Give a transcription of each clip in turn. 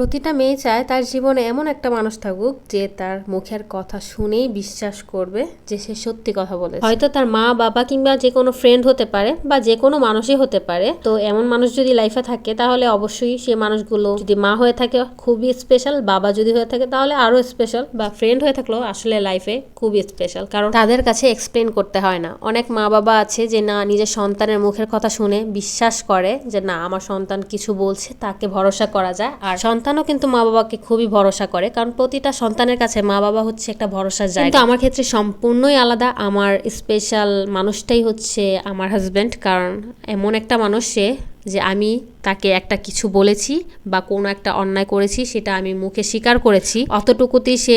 প্রতিটা মেয়ে চায় তার জীবনে এমন একটা মানুষ থাকুক যে তার মুখের কথা শুনেই বিশ্বাস করবে যে সে সত্যি কথা বলে হয়তো তার মা, বাবা কিংবা যে কোনো ফ্রেন্ড হতে পারে বা যে কোনো মানুষই হতে পারে। তো এমন মানুষ যদি লাইফে থাকে তাহলে অবশ্যই সে মানুষগুলো যদি মা হয়ে থাকে, খুবই স্পেশাল বাবা যদি হয়ে থাকে তাহলে আরও স্পেশাল বা ফ্রেন্ড হয়ে থাকলেও আসলে লাইফে খুবই স্পেশাল কারণ তাদের কাছে এক্সপ্লেন করতে হয় না। অনেক মা বাবা আছে যে না, নিজের সন্তানের মুখের কথা শুনে বিশ্বাস করে যে না, আমার সন্তান কিছু বলছে, তাকে ভরসা করা যায়। আর সন্তানও কিন্তু মা বাবাকে খুবই ভরসা করে, কারণ প্রতিটা সন্তানের কাছে মা বাবা হচ্ছে একটা ভরসার জায়গা। কিন্তু আমার ক্ষেত্রে সম্পূর্ণই আলাদা, আমার স্পেশাল মানুষটাই হচ্ছে আমার হাজব্যান্ড কারণ এমন একটা মানুষ সে যে আমি তাকে একটা কিছু বলেছি বা কোনো একটা অন্যায় করেছি, সেটা আমি মুখে স্বীকার করেছি। অতটুকুতেই সে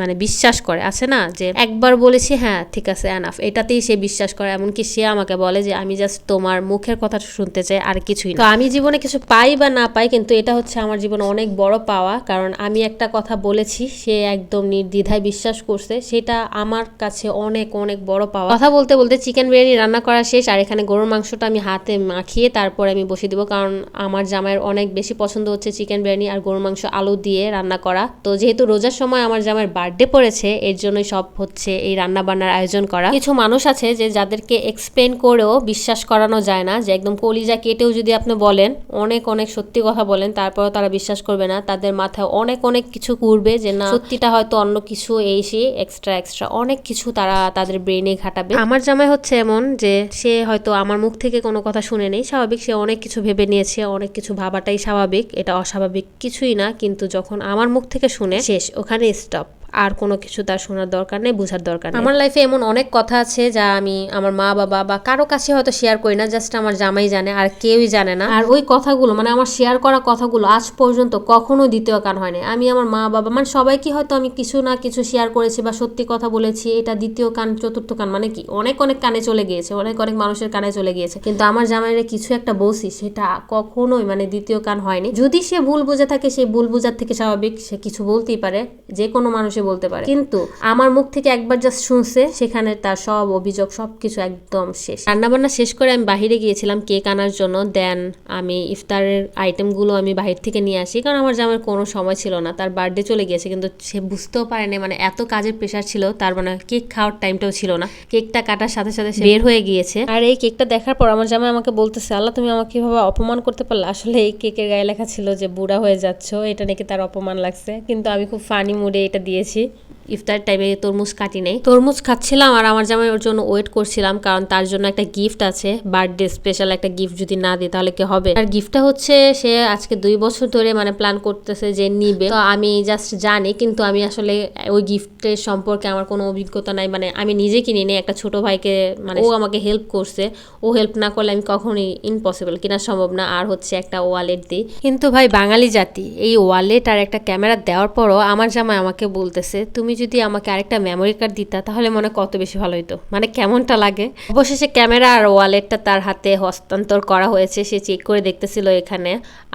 মানে বিশ্বাস করে, আছে না? যে একবার বলেছি হ্যাঁ ঠিক আছে অ্যানাফ এটাতেই সে বিশ্বাস করে, এমনকি সে আমাকে বলে যে, আমি জাস্ট তোমার মুখের কথা শুনতে চাই, আর কিছুই তো আমি জীবনে কিছু পাই বা না পাই, কিন্তু এটা হচ্ছে আমার জীবনে অনেক বড় পাওয়া, কারণ আমি একটা কথা বলেছি, সে একদম নির্দ্বিধায় বিশ্বাস করছে, সেটা আমার কাছে অনেক অনেক বড় পাওয়া। কথা বলতে বলতে চিকেন বিরিয়ানি রান্না করা শেষ, আর এখানে গরুর মাংসটা আমি হাতে মাখিয়ে তারপরে আমি বসিয়ে দিব, কারণ আমার জামাইয়ের অনেক বেশি পছন্দ হচ্ছে চিকেন বিরিয়ানি আর গরুর মাংস আলু দিয়ে রান্না করা। তো যেহেতু রোজার সময় আমার জামাইয়ের বার্থডে পড়েছে, এর জন্যই সব হচ্ছে এই রান্না বান্নার আয়োজন করা। কিছু মানুষ আছে যে যাদেরকে এক্সপ্লেন করেও বিশ্বাস করানো যায় না, যে একদম কলিজা কেটেও যদি আপনি বলেন, অনেক অনেক সত্যি কথা বলেন, তারপরেও তারা বিশ্বাস করবে না। তাদের মাথায় অনেক অনেক কিছু ঘুরবে যে না, সত্যিটা হয়তো অন্য কিছু এই সে এক্সট্রা এক্সট্রা অনেক কিছু তারা তাদের ব্রেনে ঘাটাবে। আমার জামাই হচ্ছে এমন যে সে হয়তো আমার মুখ থেকে কোনো কথা শুনে নেই, স্বাভাবিক সে অনেক কিছু ভেবে নিয়েছে। অনেক কিছু ভাবাটাই স্বাভাবিক। এটা অস্বাভাবিক কিছুই না, কিন্তু যখন আমার মুখ থেকে শুনে, শেষ, ওখানে স্টপ আর কোনো কিছু তার শোনার দরকার নেই বোঝার দরকার নেই। আমার লাইফে এমন অনেক কথা আছে যা আমি আমার মা বাবা বা কারও কাছে হয়তো শেয়ার করি না জাস্ট আমার জামাই জানে আর কেউই জানে না। আর ওই কথাগুলো মানে আমার শেয়ার করা কথাগুলো আজ পর্যন্ত কখনো দ্বিতীয় কান হয়নি আমি আমার মা বাবা মানে সবাইকে হয়তো আমি কিছু না কিছু শেয়ার করেছি বা সত্যি কথা বলেছি এটা দ্বিতীয় কান চতুর্থ কান মানে কি? অনেক অনেক কানে চলে গিয়েছে অনেক অনেক মানুষের কানে চলে গিয়েছে। কিন্তু আমার জামাইরে কিছু একটা বলছি সেটা কখনোই মানে দ্বিতীয় কান হয়নি। যদি সে ভুল বুঝে থাকে সেই ভুল বুঝার থেকে স্বাভাবিক সে কিছু বলতেই পারে। যে কোনো মানুষে বলতে পারে। কিন্তু আমার মুখ থেকে একবার জাস্ট শুনছে সেখানে তার সব অভিযোগ সব কিছু একদম শেষ। রান্নাবান্না শেষ করে আমি বাহিরে গিয়েছিলাম কেক আনার জন্য। দেন আমি ইফতারের আইটেমগুলো আমি বাহির থেকে নিয়ে আসি কারণ আমার জামার কোনো সময় ছিল না। তার বার্থডে চলে গিয়েছে কিন্তু সে বুঝতেও পারেনি মানে এত কাজের প্রেশার ছিল তার মানে কেক খাওয়ার টাইমটাও ছিল না। কেকটা কাটার সাথে সাথে সে বের হয়ে গিয়েছে। আর এই কেকটা দেখার পর আমার জামাই আমাকে বলতেছে আল্লাহ তুমি আমাকে কীভাবে অপমান করতে পারলে? আসলে এই কেকের গায়ে লেখা ছিল যে বুড়া হয়ে যাচ্ছ এটা নাকি তার অপমান লাগছে? কিন্তু আমি খুব ফানি মুডে এটা দিয়েছি। છે. ইফতার টাইমে তরমুজ কাটি নেই। তরমুজ খাচ্ছিলাম আর আমার জামাই ওর জন্য ওয়েট করছিলাম কারণ তার জন্য একটা গিফট আছে বার্থডে স্পেশাল একটা গিফট যদি না দিই তাহলে কি হবে? আর গিফটটা হচ্ছে সে আজকে দুই বছর ধরে মানে প্ল্যান করতেছে যে নিবে। তো আমি জাস্ট জানি কিন্তু আমি আসলে ওই গিফটের সম্পর্কে আমার কোনো অভিজ্ঞতা নাই। মানে আমি নিজে কিনি নি একটা ছোট ভাইকে মানে ও আমাকে হেল্প করছে। ও হেল্প না করলে আমি কখনোই ইম্পসিবল কেনা সম্ভব না। আর হচ্ছে একটা ওয়ালেট দিই। কিন্তু ভাই বাঙালি জাতি, এই ওয়ালেট আর একটা ক্যামেরা দেওয়ার পরও আমার জামাই আমাকে বলতেছে, তুমি যদি আমাকে আরেকটা মেমোরি কার্ড দিতা, তাহলে মনে কত বেশি ভালো হতো মানে কেমনটা লাগে? অবশেষে ক্যামেরা আর ওয়ালেটটা তার হাতে হস্তান্তর করা হয়েছে, সে চেক করে দেখতেছিল এখানে।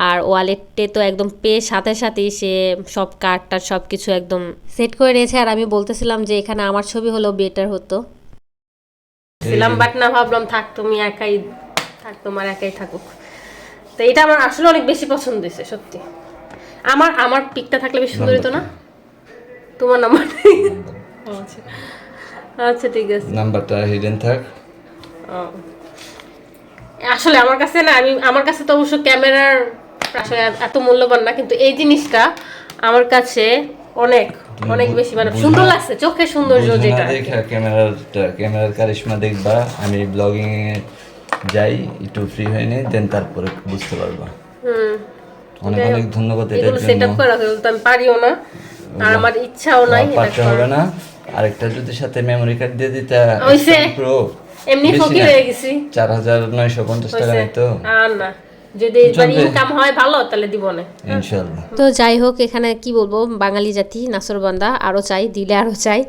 আর ওয়ালেটে তো একদম পেয়ে সাথে সাথেই সে সব কার্ডটার সব কিছু একদম সেট করে নিয়েছে। আর আমি বলতেছিলাম যে এখানে আমার ছবি হলেও বেটার হতো। ছিলাম বাট না ভাবলাম, থাক, তুমি একাই, থাক, তোমার একাই থাকুক। তো এটা আমার আসলে অনেক বেশি পছন্দ হয়েছে, সত্যি। আমার আমার পিকটা থাকলে বেশি সুন্দর হতো না? তোমার নাম্বার আচ্ছা। আচ্ছা ঠিক আছে। নাম্বারটা হিডেন থাক। আসলে আমার কাছে না আমি আমার কাছে তো অবশ্য ক্যামেরার আসলে এত মূল্যবান না কিন্তু এই জিনিসটা আমার কাছে অনেক অনেক বেশি মানে সুন্দর লাগছে চোখে সৌন্দর্য যেটা। দেখা ক্যামেরাটা ক্যামেরার কারিশমা দেখবা আমি ব্লগিং এ যাই একটু ফ্রি হয়নি দেন তারপরে বুঝতে পারবা। হুম। অনেক অনেক ধন্যবাদ এটার এগুলো সেট জন্য। আপ করা হলো তো আমি পারিও না। আর আমার ইচ্ছাও নাই এটা হবে না। আরেকটা যদি সাথে মেমোরি কার্ড দিয়ে দিতা। প্রো এমনি ফকির হয়ে গেছি। চার হাজার নয়শো পঞ্চাশ টাকা হইছে। নিতো। আর না। যদি ইনকাম হয় ভালো তাহলে দিব না। ইনশাল্লাহ। তো যাই হোক এখানে কি বলব? বাঙালি জাতি নাসরবান্দা আরও চাই দিলে আরও চাই।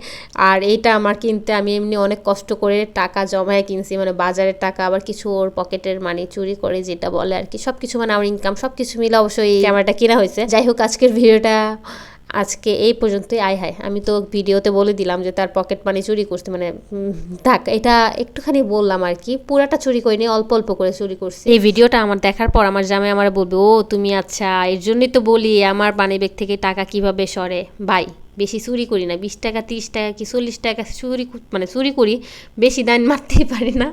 আর এইটা আমার কিনতে আমি এমনি অনেক কষ্ট করে টাকা জমায় কিনছি মানে বাজারের টাকা আবার কিছু ওর পকেটের মানি চুরি করে যেটা বলে আর কি। সব কিছু মানে আমার ইনকাম সব কিছু মিলে অবশ্যই এই ক্যামেরাটা কেনা হয়েছে। যাই হোক আজকের ভিডিওটা আজকে এই পর্যন্তই, আয় হায়। আমি তো ভিডিওতে বলে দিলাম যে তার পকেট মানি চুরি করতে মানে থাক, এটা একটুখানি বললাম আর কি। পুরাটা চুরি করিনি, অল্প অল্প করে চুরি করছি। এই ভিডিওটা আমার দেখার পর আমার জামাই আমার বলবে, ও, তুমি আচ্ছা এর জন্যই তো বলি, আমার পানি ব্যাগ থেকে টাকা কীভাবে সরে? ভাই বেশি চুরি করি না, বিশ টাকা, তিরিশ টাকা কি চল্লিশ টাকা চুরি মানে চুরি করি, বেশি দান মারতেই পারি না,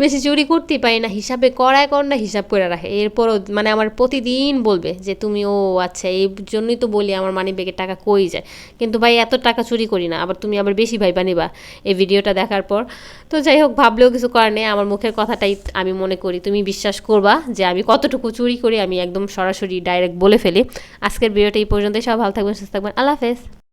বেশি চুরি করতেই পারি না, হিসাবে করায় কর না, হিসাব করে রাখে। এরপরও মানে আমার প্রতিদিন বলবে যে, তুমি, ও আচ্ছা এই জন্যই তো বলি আমার মানি ব্যাগের টাকা কই যায়? কিন্তু ভাই, এত টাকা চুরি করি না, আবার তুমি আবার বেশি ভাই বানিবা এই ভিডিওটা দেখার পর। তো যাই হোক, ভাবলেও কিছু করার নেই, আমার মুখের কথাটাই আমি মনে করি। তুমি বিশ্বাস করবা যে, আমি কতটুকু চুরি করি, আমি একদম সরাসরি ডাইরেক্ট বলে ফেলি। আজকের ভিডিওটা এই পর্যন্তই সব ভালো থাকবেন, সুস্থ থাকবেন, আল্লাহ হাফেজ।